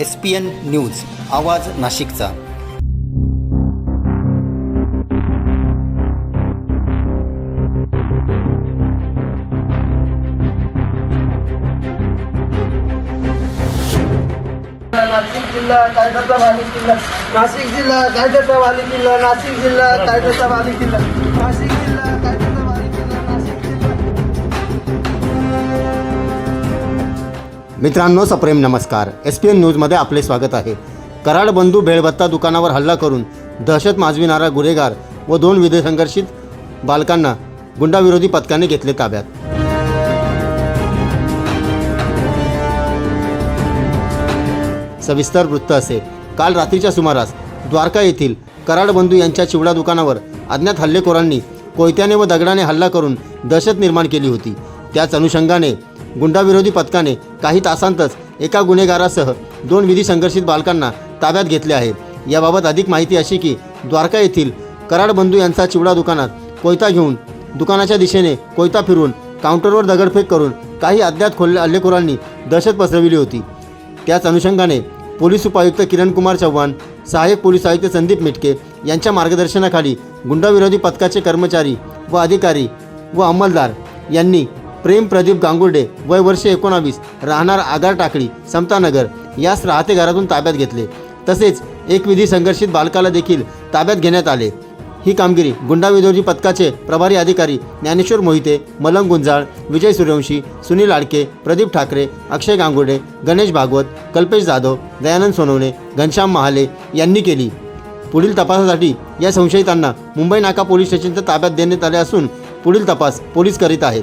S P N news आवाज नाशिकचा. नाशिक जिल्हा कायद्याचा वाली किल्ला. नाशिक जिल्हा कायद्याचा वाली किल्ला नाशिक जिल्हा कायद्याचा वाली किल्ला. नाशिक जिल्हा मित्रांनो सप्रेम नमस्कार. एस पी एन न्यूजमध्ये आपले स्वागत आहे. कराड बंधू भेळभत्ता दुकानावर हल्ला करून दहशत माजविणारा गुन्हेगार व दोन विधसंघर्षित बालकांना गुंडाविरोधी पथकाने घेतले ताब्यात. सविस्तर वृत्त असे. काल रात्रीच्या सुमारास द्वारका येथील कराड बंधू यांच्या चिवडा दुकानावर अज्ञात हल्लेखोरांनी कोयत्याने व दगडाने हल्ला करून दहशत निर्माण केली होती. त्याच अनुषंगाने गुंडाविरोधी पथकाने काही तासांतच एका गुन्हेगारासह दोन विधी संघर्षित बालकांना ताब्यात घेतले आहे. याबाबत अधिक माहिती अशी की द्वारका येथील कराड बंधू यांचा चिवडा दुकानात कोयता घेऊन दुकानाच्या दिशेने कोयता फिरून काउंटरवर दगडफेक करून काही अज्ञात खोल हल्लेखोरांनी दहशत पसरविली होती. त्याच अनुषंगाने पोलीस उपायुक्त किरण कुमार चव्हाण सहाय्यक पोलीस आयुक्त संदीप मिटके यांच्या मार्गदर्शनाखाली गुंडाविरोधी पथकाचे कर्मचारी व अधिकारी व अंमलदार यांनी प्रेम प्रदीप गांगुर्डे वय वर्ष एकोणावीस राहणार आगार टाकळी समतानगर. यास राहते घरातून ताब्यात घेतले. तसेच एक विधी संघर्षित बालकाला देखील ताब्यात घेण्यात आले. ही कामगिरी गुंडाविरोधी पथकाचे प्रभारी अधिकारी ज्ञानेश्वर मोहिते मलंग गुंजाळ विजय सूर्यवंशी सुनील आडके प्रदीप ठाकरे अक्षय गांगुर्डे गणेश भागवत कल्पेश जाधव दयानंद सोनवणे घनश्याम महाले यांनी केली. पुढील तपासासाठी या संशयितांना मुंबई नाका पोलीस स्टेशनच्या ताब्यात देण्यात आले असून पुढील तपास पोलीस करीत आहेत.